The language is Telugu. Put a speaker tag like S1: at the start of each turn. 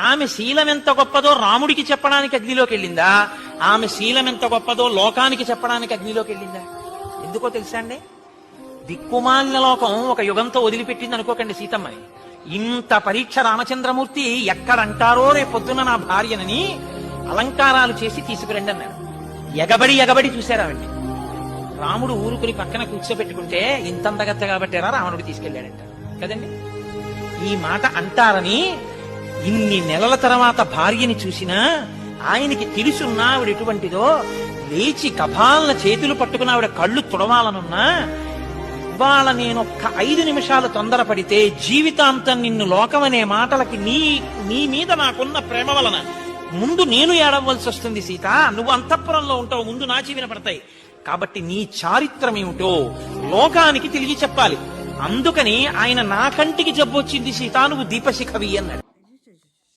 S1: ఆమె శీలం ఎంత గొప్పదో రాముడికి చెప్పడానికి అగ్నిలోకి వెళ్ళిందా? ఆమె శీలం ఎంత గొప్పదో లోకానికి చెప్పడానికి అగ్నిలోకి వెళ్ళిందా? ఎందుకో తెలుసా అండి? దిక్కుమాలిన లోకం ఒక యుగంతో వదిలిపెట్టింది అనుకోకండి సీతమ్మని ఇంత పరీక్ష రామచంద్రమూర్తి ఎక్కడంటారో రేపు పొద్దున నా భార్యనని అలంకారాలు చేసి తీసుకురండి అన్నాడు ఎగబడి ఎగబడి చూశారావండి రాముడు ఊరుకుని పక్కన కూర్చోబెట్టుకుంటే ఇంత అందగత్త కాబట్టారా రావణుడు తీసుకెళ్ళాడంట. కదండి? ఈ మాట అంటారని ఇన్ని నెలల తర్వాత భార్యని చూసినా ఆయనకి తెలుసున్నా ఆవిడ ఎటువంటిదో లేచి కపాలన చేతులు పట్టుకుని ఆవిడ కళ్ళు తుడవాలనున్నా ఇవాళ నేను ఐదు నిమిషాలు తొందరపడితే జీవితాంతం నిన్ను లోకమనే మాటలకి నీ నీ మీద నాకున్న ప్రేమ వలన ముందు నేను ఏడవలసి వస్తుంది సీత. నువ్వు అంతఃపురంలో ఉంటావు ముందు నాచి వినపడతాయి కాబట్టి నీ చారిత్రం ఏమిటో లోకానికి తిరిగి చెప్పాలి అందుకని ఆయన నా కంటికి జబ్బొచ్చింది సీత నువ్వు దీపశిఖవి అన్నాడు.